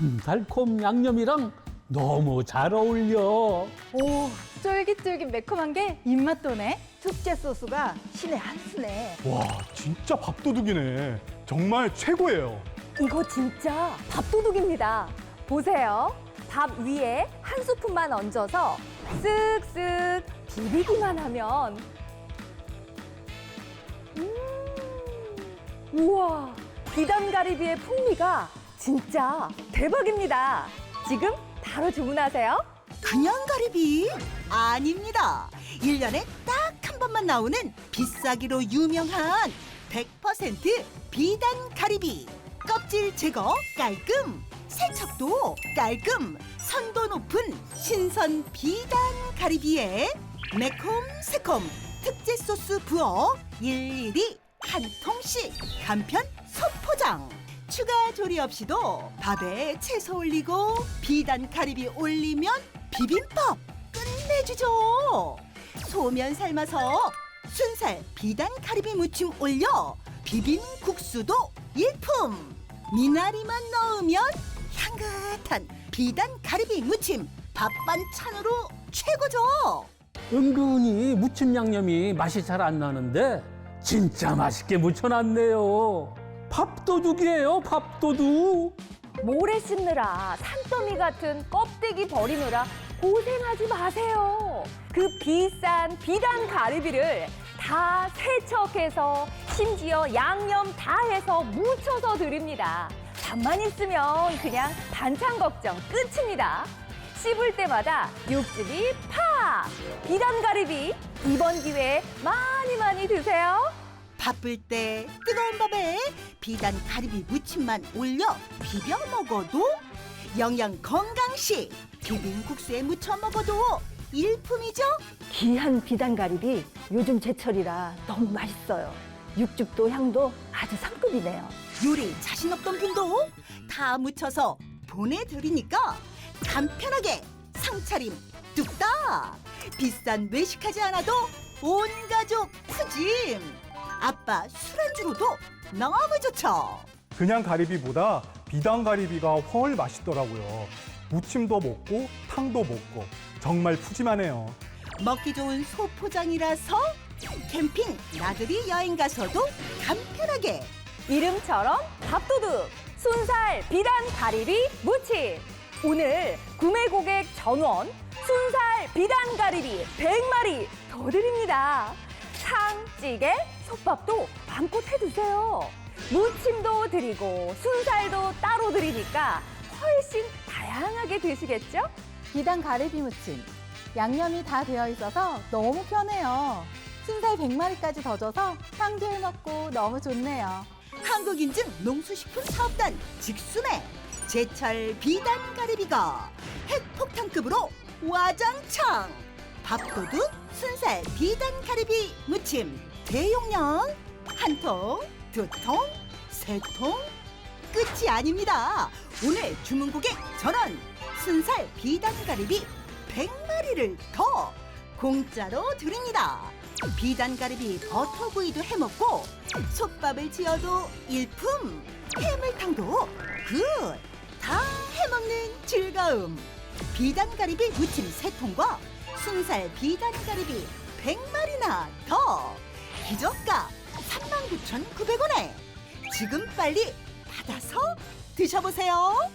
음, 달콤 양념이랑 너무 잘 어울려. 오, 쫄깃쫄깃 매콤한 게 입맛 도네. 특제 소스가 신의 한 수네. 와, 진짜 밥도둑이네. 정말 최고예요. 이거 진짜 밥도둑입니다. 보세요. 밥 위에 한 스푼만 얹어서 쓱쓱 비비기만 하면 음, 우와 비단가리비의 풍미가 진짜 대박입니다. 지금 바로 주문하세요. 그냥 가리비 아닙니다. 일년에 딱 한 번만 나오는 비싸기로 유명한 100% 비단 가리비. 껍질 제거 깔끔, 세척도 깔끔, 선도 높은 신선 비단 가리비에 매콤 새콤 특제 소스 부어 일일이 한 통씩 간편 소포장. 추가 조리 없이도 밥에 채소 올리고 비단 가리비 올리면 비빔밥 끝내주죠. 소면 삶아서 순살 비단 가리비 무침 올려 비빔 국수도 일품. 미나리만 넣으면 향긋한 비단 가리비 무침 밥 반찬으로 최고죠. 은근히 무침 양념이 맛이 잘 안 나는데 진짜 맛있게 무쳐놨네요. 밥도둑이에요, 밥도둑. 모래 씹느라 산더미 같은 껍데기 버리느라 고생하지 마세요. 그 비싼 비단 가리비를 다 세척해서 심지어 양념 다 해서 무쳐서 드립니다. 밥만 있으면 그냥 반찬 걱정 끝입니다. 씹을 때마다 육즙이 팍! 비단 가리비 이번 기회에 많이 많이 드세요. 바쁠 때 뜨거운 밥에 비단 가리비 무침만 올려 비벼 먹어도 영양 건강식 비빔국수에 무쳐 먹어도 일품이죠. 귀한 비단가리비 요즘 제철이라 너무 맛있어요. 육즙도 향도 아주 상급이네요. 요리 자신 없던 분도 다 무쳐서 보내드리니까 간편하게 상차림 뚝딱 비싼 외식하지 않아도 온 가족 푸짐 아빠 술안주로도 너무 좋죠. 그냥 가리비보다 비단 가리비가 훨 맛있더라고요. 무침도 먹고 탕도 먹고 정말 푸짐하네요. 먹기 좋은 소포장이라서 캠핑 나들이 여행 가서도 간편하게 이름처럼 밥도둑 순살 비단 가리비 무침 오늘 구매 고객 전원 순살 비단 가리비 100마리 더 드립니다 탕, 찌개, 솥밥도 마음껏 해두세요 무침도 드리고 순살도 따로 드리니까 훨씬 다양하게 드시겠죠? 비단 가리비 무침. 양념이 다 되어 있어서 너무 편해요. 순살 100마리까지 더 줘서 탕도 해 먹고 너무 좋네요. 한국인증 농수식품 사업단 직수매 제철 비단 가리비가 핵폭탄급으로 와장창 밥도둑 순살 비단 가리비 무침 대용량 한 통, 두 통, 세 통 끝이 아닙니다. 오늘 주문 고객 전원 순살 비단 가리비 100마리를 더 공짜로 드립니다. 비단 가리비 버터구이도 해먹고 솥밥을 지어도 일품 해물탕도 굿 다 해먹는 즐거움 비단 가리비 무침 세통과 순살 비단 가리비 100마리나 더 기저가 39,900원에 지금 빨리 받아서 드셔보세요.